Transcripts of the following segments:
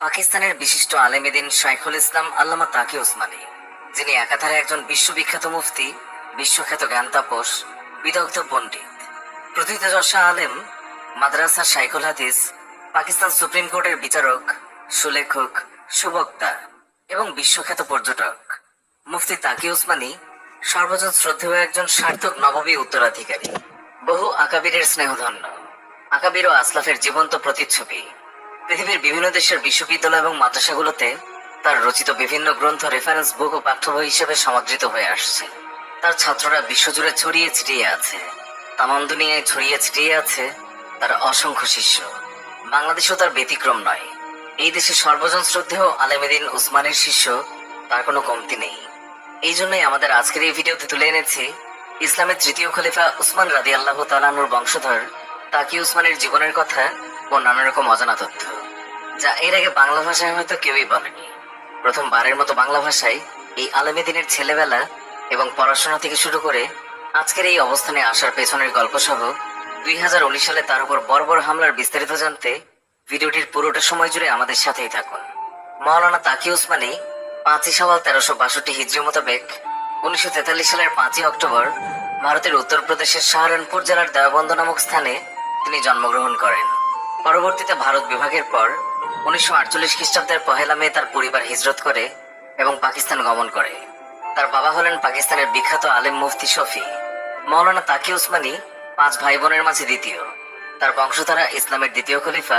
পাকিস্তানের বিশিষ্ট আলেমেদিন শাইখুল ইসলাম আল্লামা তাকি ওসমানী, যিনি একাধারে একজন বিশ্ববিখ্যাত মুফতি, বিশ্বখ্যাত জ্ঞান তাপস বিদগ্ধ পণ্ডিত। প্রথিতযশা আলেম, মাদ্রাসা শাইখুল হাদিস, পাকিস্তান সুপ্রিম কোর্টের বিচারক, সুলেখক, সুবক্তা এবং বিশ্বখ্যাত পর্যটক। মুফতি তাকি ওসমানী সর্বজন শ্রদ্ধেয় একজন সার্থক নববী উত্তরাধিকারী, বহু আকাবিরের স্নেহধন্য। আকাবির ও আসলাফের জীবন্ত প্রতিচ্ছবি পৃথিবীর বিভিন্ন দেশের বিশ্ববিদ্যালয় এবং মাদ্রাসাগুলোতে তার রচিত বিভিন্ন গ্রন্থ রেফারেন্স বুক ও পাঠ্য বই হিসেবে সমাদৃত হয়ে আসছে। তার ছাত্ররা বিশ্বজুড়ে ছড়িয়ে ছিটিয়ে আছে। তামাম দুনিয়ায় ছড়িয়ে ছিটিয়ে আছে তার অসংখ্য শিষ্য। বাংলাদেশও তার ব্যতিক্রম নয়। এই দেশে সর্বজন শ্রদ্ধেয় আলেমেদিন উসমানের শিষ্য, তার কোনো কমতি নেই। এই জন্যই আমাদের আজকের এই ভিডিওতে তুলে এনেছি, ইসলামের তৃতীয় খলিফা উসমান রাদি আল্লাহ তালানুর বংশধর তাকি উসমানের জীবনের কথা ও নানা রকম অজানা তথ্য। যা এর আগে বাংলা ভাষায় হয়তো কেউই বলেনি। প্রথমবারের মতো বাংলা ভাষায় এই ছেলেবেলা এবং পড়াশোনা থেকে শুরু করে আজকের এই অবস্থানে আসার পেছনের গল্প সহ দুই হাজার উনিশ সালে তার উপর বর্বর হামলার বিস্তারিত জানতে ভিডিওটির পুরোটা সময় জুড়ে আমাদের সাথেই থাকুন। মাওলানা তাকি পাঁচই সওয়াল তেরোশো বাষট্টি হিজরি মোতাবেক উনিশশো তেতাল্লিশ সালের পাঁচই অক্টোবর ভারতের উত্তরপ্রদেশের সাহারানপুর জেলার দেওবন্দ নামক স্থানে তিনি জন্মগ্রহণ করেন। পরবর্তীতে ভারত বিভাগের পর উনিশশো আটচল্লিশ খ্রিস্টাব্দের পহেলা মে তার পরিবার হিজরত করে এবং পাকিস্তান গমন করে। তার বাবা হলেন পাকিস্তানের বিখ্যাত আলেম মুফতি শফি, মৌলানা তাকি উসমানী পাঁচ ভাই বোনের মাঝে দ্বিতীয়। তার বংশধারা ইসলামের দ্বিতীয় খলিফা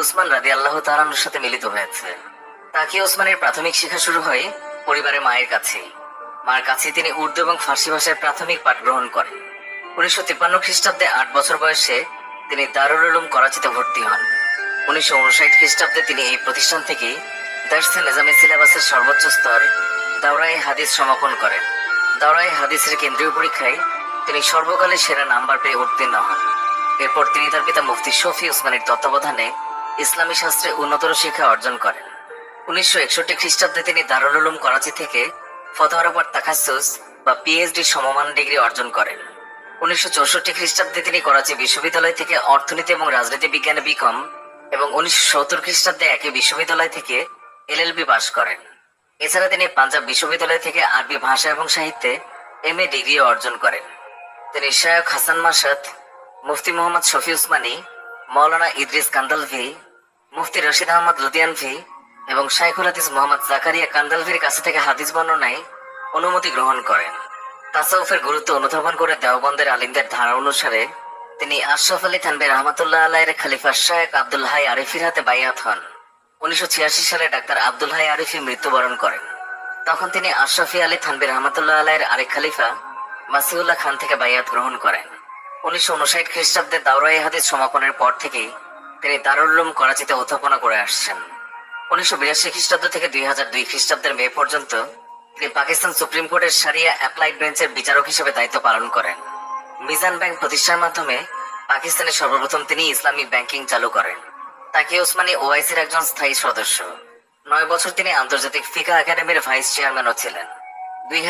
উসমান রাদি আল্লাহ তালানোর সাথে মিলিত হয়েছে। তাকি ওসমানের প্রাথমিক শিক্ষা শুরু হয় পরিবারের মায়ের কাছে মার কাছে তিনি উর্দু এবং ফার্সি ভাষায় প্রাথমিক পাঠ গ্রহণ করেন। উনিশশো তিপ্পান্ন খ্রিস্টাব্দে আট বছর বয়সে তিনি দারুল উলুম করাচিতে ভর্তি হন। উনিশশো উনষাট খ্রিস্টাব্দে তিনি এই প্রতিষ্ঠান থেকে দার্সে নিজামী সিলেবাসের সর্বোচ্চ স্তর দাওরাই হাদিস সমাপন করেন। দাওরাই হাদিসের কেন্দ্রীয় পরীক্ষায় তিনি সর্বকালের সেরা নাম্বার পেয়ে উত্তীর্ণ হন। এরপর তিনি তার পিতা মুফতি শফি উসমানের তত্ত্বাবধানে ইসলামী শাস্ত্রে উন্নতর শিক্ষা অর্জন করেন। উনিশশো একষট্টি খ্রিস্টাব্দে তিনি দারুল উলুম করাচি থেকে ফতোয়ার তাকাসুস বা পিএইচডি সমমান ডিগ্রি অর্জন করেন। উনিশশো চৌষট্টি খ্রিস্টাব্দে তিনি করাচি বিশ্ববিদ্যালয় থেকে অর্থনীতি এবং রাজনীতি বিজ্ঞানে বিকম এবং উনিশশো সত্তর খ্রিস্টাব্দে একই বিশ্ববিদ্যালয় থেকে এলএলবি পাশ করেন। এছাড়া তিনি পাঞ্জাব বিশ্ববিদ্যালয় থেকে আরবি ভাষা এবং সাহিত্যে এম এ ডিগ্রি অর্জন করেন। তিনি শায়ক হাসান মাসাদ, মুফতি মোহাম্মদ শফি উসমানী মৌলানা ইদ্রিস কান্দালভি, মুফতি রশিদ আহমদ লুদিয়ানভি এবং শাইখুল হাদিস মোহাম্মদ জাকারিয়া কান্দালভির কাছে থেকে হাদিস বর্ণনায় অনুমতি গ্রহণ করেন। তাসাউফের গুরুত্ব অনুধাবন করে দেওবন্দের আলিমদের ধারা অনুসারে তিনি আশরাফ আলী থানবী রহমতুল্লাহ আলাইয়ের খলিফা শায়েক আব্দুল হাই আরিফির হাতে বাইয়াত হন। উনিশশো ছিয়াশি সালে ডাক্তার আব্দুল হাই আরিফি মৃত্যুবরণ করেন। তখন তিনি আশরাফি আলী থানবী রহমতুল্লাহ আলাইয়ের আরেক খালিফা মাসিউল্লাহ খান থেকে বাইয়াত গ্রহণ করেন। উনিশশো উনষাট খ্রিস্টাব্দে দাওরাই হাদিস সমাপনের পর থেকেই তিনি দারুল্লুম করাচিতে অধ্যাপনা করে আসছেন। উনিশশো বিরাশি খ্রিস্টাব্দ থেকে দুই হাজার দুই খ্রিস্টাব্দের মে পর্যন্ত তিনি পাকিস্তান সুপ্রিম কোর্টের সারিয়া অ্যাপ্লাইড বেঞ্চের বিচারক হিসেবে দায়িত্ব পালন করেন। মিজান ব্যাংক প্রতিষ্ঠার মাধ্যমে পাকিস্তানে সর্বপ্রথম তিনি ইসলামিক ব্যাংকিং চালু করেন। তাকে ওসমানী ওআইসির একজন স্থায়ী সদস্য। নয় বছর তিনি আন্তর্জাতিক ফিকা একাডেমির ভাইস চেয়ারম্যানও ছিলেন। দুই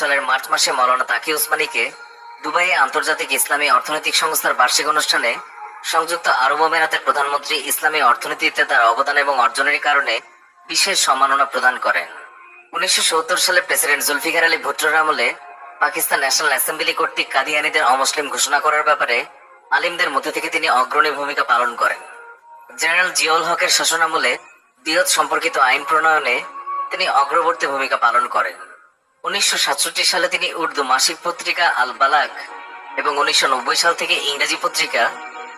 সালের মার্চ মাসে মৌলানা তাকি ওসমানীকে দুবাইয়ে আন্তর্জাতিক ইসলামী অর্থনৈতিক সংস্থার বার্ষিক অনুষ্ঠানে সংযুক্ত আরব আমিরাতের প্রধানমন্ত্রী ইসলামী অর্থনীতিতে তার অবদান এবং অর্জনের কারণে বিশেষ সম্মাননা প্রদান করেন। উনিশশো সত্তর সালে প্রেসিডেন্ট জুলফিকার আলী ভুট্টোর আমলে পাকিস্তান ন্যাশনাল অ্যাসেম্বলি কর্তৃক কাদিয়ানিদের অমুসলিম ঘোষণা করার ব্যাপারে আলিমদের মধ্যে থেকে তিনি অগ্রণী ভূমিকা পালন করেন। জেনারেল জিয়াউল হকের শাসনামলে বিরোধ সম্পর্কিত আইন প্রণয়নে তিনি অগ্রবর্তী ভূমিকা পালন করেন। উনিশশো সাতষট্টি সালে তিনি উর্দু মাসিক পত্রিকা আল বালাক এবং উনিশশো নব্বই সাল থেকে ইংরেজি পত্রিকা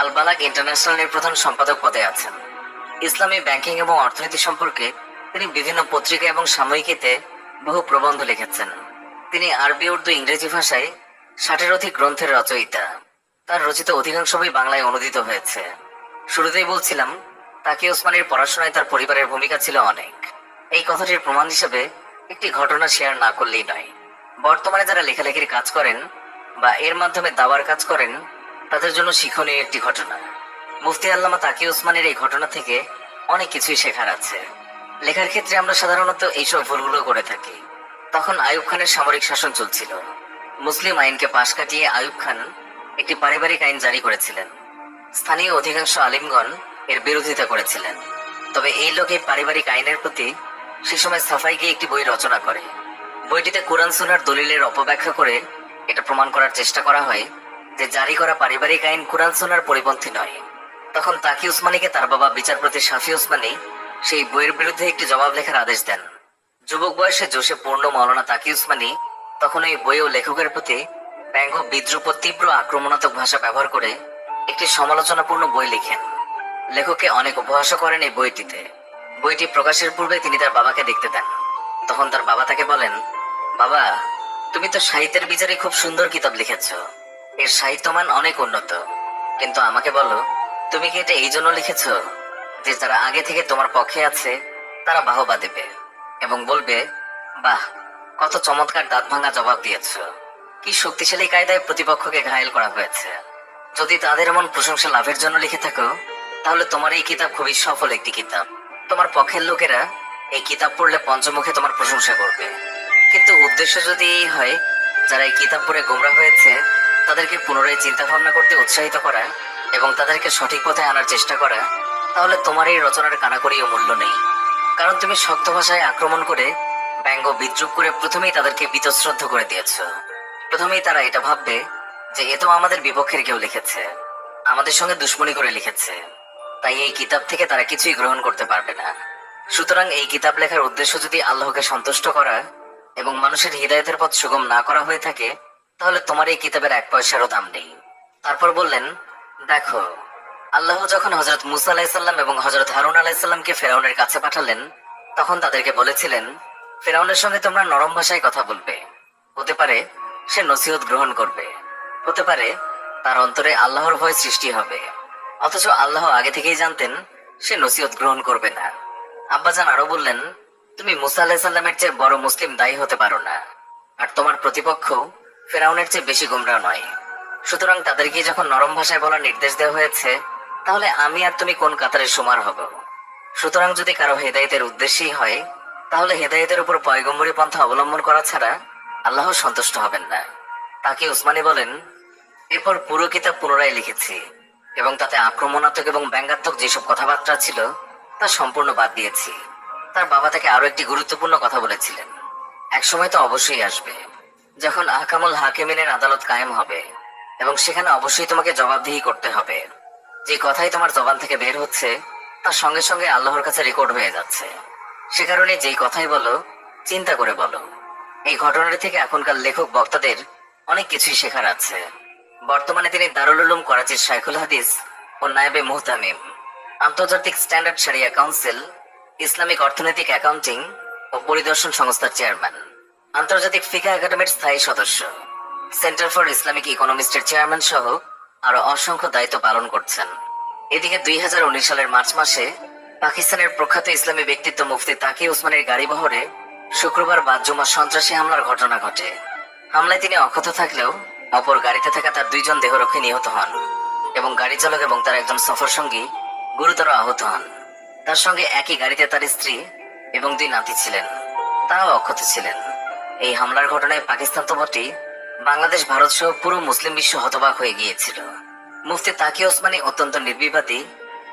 আল বালাক ইন্টারন্যাশনালের প্রধান সম্পাদক পদে আছেন। ইসলামী ব্যাংকিং এবং অর্থনীতি সম্পর্কে তিনি বিভিন্ন পত্রিকা এবং সাময়িকীতে বহু প্রবন্ধ লিখেছেন। তিনি আরবি, উর্দু, ইংরেজি ভাষায় ষাটের অধিক গ্রন্থের রচয়িতা। তার রচিত অধিকাংশ বই বাংলায় অনুদিত হয়েছে। শুরুতেই বলছিলাম, তাকে ওসমানের পড়াশোনায় তার পরিবারের ভূমিকা ছিল অনেক। এই কথাটির প্রমাণ হিসেবে একটি ঘটনা শেয়ার না করলেই নয়। বর্তমানে যারা লেখালেখির কাজ করেন বা এর মাধ্যমে দাবার কাজ করেন, তাদের জন্য শিক্ষণীয় একটি ঘটনা। মুফতি আল্লামা তাকি ওসমানের এই ঘটনা থেকে অনেক কিছুই শেখার আছে। লেখার ক্ষেত্রে আমরা সাধারণত এইসব ভুলগুলো করে থাকি। তখন আইয়ুব খানের সামরিক শাসন চলছিল। মুসলিম আইনকে পাশ কাটিয়ে আইয়ুব খান একটি পারিবারিক আইন জারি করেছিলেন। স্থানীয় অধিকাংশ আলিমগণ এর বিরোধিতা করেছিলেন। তবে এই লোক পারিবারিক আইনের প্রতি সে সময় সাফাই গিয়ে একটি বই রচনা করে। বইটিতে কোরআন সুনার দলিলের অপব্যাখ্যা করে এটা প্রমাণ করার চেষ্টা করা হয় যে জারি করা পারিবারিক আইন কোরআন সুনার পরিপন্থী নয়। তখন তাকি উসমানীকে তার বাবা বিচারপতি শাফি উসমানী সেই বইয়ের বিরুদ্ধে একটি জবাব লেখার আদেশ দেন। যুবক বয়সে জোশে পূর্ণ মৌলানা তাকি উসমানী তখন এই বই ও লেখকের প্রতি ব্যঙ্গ, বিদ্রুপ তীব্র আক্রমণাত্মক ভাষা ব্যবহার করে একটি সমালোচনাপূর্ণ বই লিখেন। লেখককে অনেক উপহাসও করেন এই বইটিতে। বইটি প্রকাশের পূর্বে তিনি তার বাবাকে দেখতে দেন। তখন তার বাবা তাকে বলেন, বাবা, তুমি তো সাহিত্যের বিচারে খুব সুন্দর কিতাব লিখেছ। এর সাহিত্যমান অনেক উন্নত। কিন্তু আমাকে বলো, তুমি কি এটা এই জন্য লিখেছ যে যারা আগে থেকে তোমার পক্ষে আছে, তারা বাহবা দেবে? এবং বলবে, বাহ, কত চমৎকার দাঁত ভাঙা জবাব দিয়েছ। কি শক্তিশালী কায়দায় প্রতিপক্ষকে ঘায়েল করা হয়েছে। যদি তাদের এমন প্রশংসা লাভের জন্য লিখে থাকো, তাহলে তোমার এই কিতাব খুবই সফল একটি কিতাব। তোমার পক্ষের লোকেরা এই কিতাব পড়লে পঞ্চমুখে তোমার প্রশংসা করবে। কিন্তু উদ্দেশ্য যদি এই হয়, যারা এই কিতাব পড়ে গোমরা হয়েছে, তাদেরকে পুনরায় চিন্তা ভাবনা করতে উৎসাহিত করা এবং তাদেরকে সঠিক পথে আনার চেষ্টা করা, তাহলে তোমার এই রচনার কানাকড়িও মূল্য নেই। কারণ তুমি শক্ত ভাষায় আক্রমণ করে ব্যঙ্গ বিদ্রুপ করে প্রথমেই তাদেরকে বীতশ্রদ্ধ করে দিয়েছ। প্রথমেই তারা এটা ভাববে যে এ তো আমাদের বিপক্ষের কেউ লিখেছে। আমাদের সঙ্গে দুশ্মনী করে লিখেছে। তাই এই কিতাব থেকে তারা কিছুই গ্রহণ করতে পারবে না। সুতরাং এই কিতাব লেখার উদ্দেশ্য যদি আল্লাহকে সন্তুষ্ট করা এবং মানুষের হৃদায়তের পথ সুগম না করা হয়ে থাকে, তাহলে তোমার এই কিতাবের এক পয়সারও দাম নেই। তারপর বললেন, দেখো আল্লাহ যখন হজরত মুসা আলাহিসাল্লাম এবং হজরত হারুন আলাহিসাল্লামকে ফেরাউনের কাছে পাঠালেন, তখন তাদেরকে বলেছিলেন, ফেরাউনের সঙ্গে তোমরা নরম ভাষায় কথা বলবে। হতে পারে সে নসিহত গ্রহণ করবে। হতে পারে তার অন্তরে আল্লাহর ভয় সৃষ্টি হবে। অথচ আল্লাহ আগে থেকেই জানতেন, সে নসিহত গ্রহণ করবে না। আব্বাজান আরও বললেন, তুমি মুসা আলাহিসাল্লামের চেয়ে বড় মুসলিম দায়ী হতে পারো না। আর তোমার প্রতিপক্ষ ফেরাউনের চেয়ে বেশি গুমরা নয়। সুতরাং তাদেরকে যখন নরম ভাষায় বলার নির্দেশ দেওয়া হয়েছে তাহলে আমি আর তুমি কোন কাতারে সমার হব? সুতরাং যদি কারও হেদায়েতের উদ্দেশ্যই হয়, তাহলে হেদায়েতের উপর পয়গম্বরী পন্থা অবলম্বন করা ছাড়া আল্লাহ সন্তুষ্ট হবেন না। তাকে উসমানী বলেন, এরপর পুরো কিতাব পুনরায় লিখেছি, এবং তাতে আক্রমণাত্মক এবং ব্যঙ্গাত্মক যেসব কথাবার্তা ছিল, তা সম্পূর্ণ বাদ দিয়েছি। তার বাবা তাকে আরও একটি গুরুত্বপূর্ণ কথা বলেছিলেন। একসময় তো অবশ্যই আসবে, যখন আহকামুল হাকিমিনের আদালত কায়েম হবে, এবং সেখানে অবশ্যই তোমাকে জবাবদিহি করতে হবে। যে কথাই তোমার জবান থেকে বের হচ্ছে, তার সঙ্গে সঙ্গে আল্লাহর কাছে রেকর্ড হয়ে যাচ্ছে। সে কারণে যেই কথাই বলো, চিন্তা করে বলো। এই ঘটনাটি থেকে এখনকার লেখক বক্তাদের অনেক কিছুই শেখার আছে। বর্তমানে তিনি দারুল উলুম করাচির শাইখুল হাদিস ও নায়েবে মুহতামিম, আন্তর্জাতিক স্ট্যান্ডার্ড সারিয়া কাউন্সিল, ইসলামিক অর্থনৈতিক অ্যাকাউন্টিং ও পরিদর্শন সংস্থার চেয়ারম্যান। আন্তর্জাতিক ফিকা একাডেমির স্থায়ী সদস্য। সেন্টার ফর ইসলামিক ইকোনমিস্টের চেয়ারম্যান সহ আরও অসংখ্য দায়িত্ব পালন করছেন। এদিকে দুই হাজার উনিশ সালের মার্চ মাসে পাকিস্তানের প্রখ্যাত ইসলামী ব্যক্তিত্ব মুফতি তাকি উসমানের গাড়ি বহরে শুক্রবার বাদ জুমা সন্ত্রাসী হামলার ঘটনা ঘটে। হামলায় তিনি অক্ষত থাকলেও অপর গাড়িতে থাকা তার দুইজন দেহরক্ষী নিহত হন এবং গাড়ি চালক এবং তার একজন সফর সঙ্গী গুরুতর আহত হন। তার সঙ্গে একই গাড়িতে তার স্ত্রী এবং দুই নাতি ছিলেন। তারাও অক্ষত ছিলেন। এই হামলার ঘটনায় পাকিস্তান তো বটেই বাংলাদেশ, ভারত সহ পুরো মুসলিম বিশ্ব হতবাক হয়ে গিয়েছিল। মুফতি তাকি ওসমানী অত্যন্ত নির্বিবাদী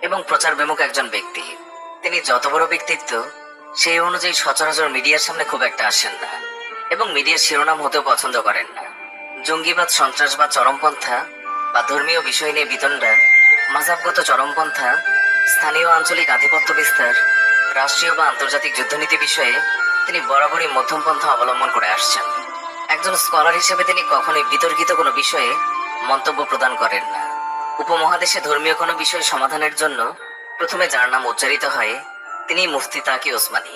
এবং প্রচার বিমুখ একজন ব্যক্তি। তিনি যত বড় ব্যক্তিত্ব, সেই অনুযায়ী সচরাচর মিডিয়ার সামনে খুব একটা আসেন না এবং মিডিয়ার শিরোনাম হতেও পছন্দ করেন না। জঙ্গিবাদ, সন্ত্রাসবাদ, চরমপন্থা বা ধর্মীয় বিষয় নিয়ে বিতণ্ডা মাজাবগত চরমপন্থা, স্থানীয় আঞ্চলিক আধিপত্য বিস্তার, রাষ্ট্রীয় বা আন্তর্জাতিক যুদ্ধনীতি বিষয়ে তিনি বরাবরই মধ্যমপন্থা অবলম্বন করে আসছেন। একজন স্কলার হিসেবে তিনি কখনোই বিতর্কিত কোনো বিষয়ে মন্তব্য প্রদান করেন না। উপমহাদেশে ধর্মীয় কোনো বিষয় সমাধানের জন্য প্রথমে যার নাম উচ্চারিত হয় তিনি মুফতি তাকি ওসমানী।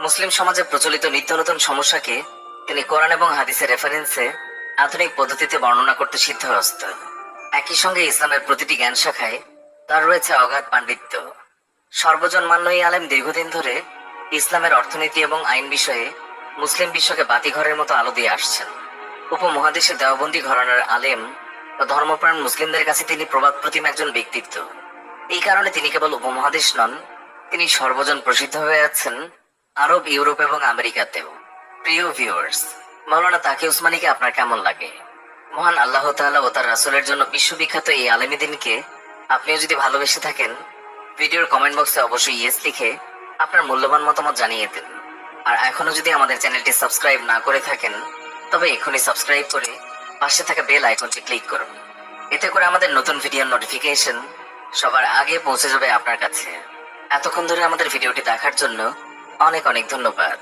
মুসলিম সমাজে প্রচলিত নিত্য নতুন সমস্যাকে তিনি কোরআন এবং হাদিসের রেফারেন্সে আধুনিক পদ্ধতিতে বর্ণনা করতে সিদ্ধহস্ত। একই সঙ্গে ইসলামের প্রতিটি জ্ঞান শাখায় তার রয়েছে অগাধ পাণ্ডিত্য। সর্বজন মান্য আলেম দীর্ঘদিন ধরে ইসলামের অর্থনীতি এবং আইন বিষয়ে মুসলিম বিশ্বকে বাতিঘরের মতো আলো দিয়ে আসছেন। উপমহাদেশে দেওবন্দি ঘরানার আলেম ধর্মপ্রাণ মুসলিমদের কাছে তিনি প্রবাদ প্রতিম একজন ব্যক্তিত্ব। এই কারণে তিনি কেবল উপমহাদেশ নন, তিনি সর্বজন প্রসিদ্ধ হয়ে আছেন আরব, ইউরোপ এবং আমেরিকাতেও। প্রিয় ভিউয়ার্স মাওলানা তাকে উসমানীকে আপনার কেমন লাগে? মহান আল্লাহ তাআলা ও তার রাসূলের জন্য বিশ্ববিখ্যাত এই আলেমী দিনকে আপনিও যদি ভালোবেসে থাকেন, ভিডিওর কমেন্ট বক্সে অবশ্যই ইয়েস লিখে আপনার মূল্যবান মতামত জানিয়ে দিন। আর এখনও যদি আমাদের চ্যানেলটি সাবস্ক্রাইব না করে থাকেন, তবে এখনই সাবস্ক্রাইব করে পাশে থাকা বেল আইকনটি ক্লিক করুন। এতে করে আমাদের নতুন ভিডিওর নোটিফিকেশন সবার আগে পৌঁছে যাবে আপনার কাছে। এতক্ষণ ধরে আমাদের ভিডিওটি দেখার জন্য অনেক অনেক ধন্যবাদ।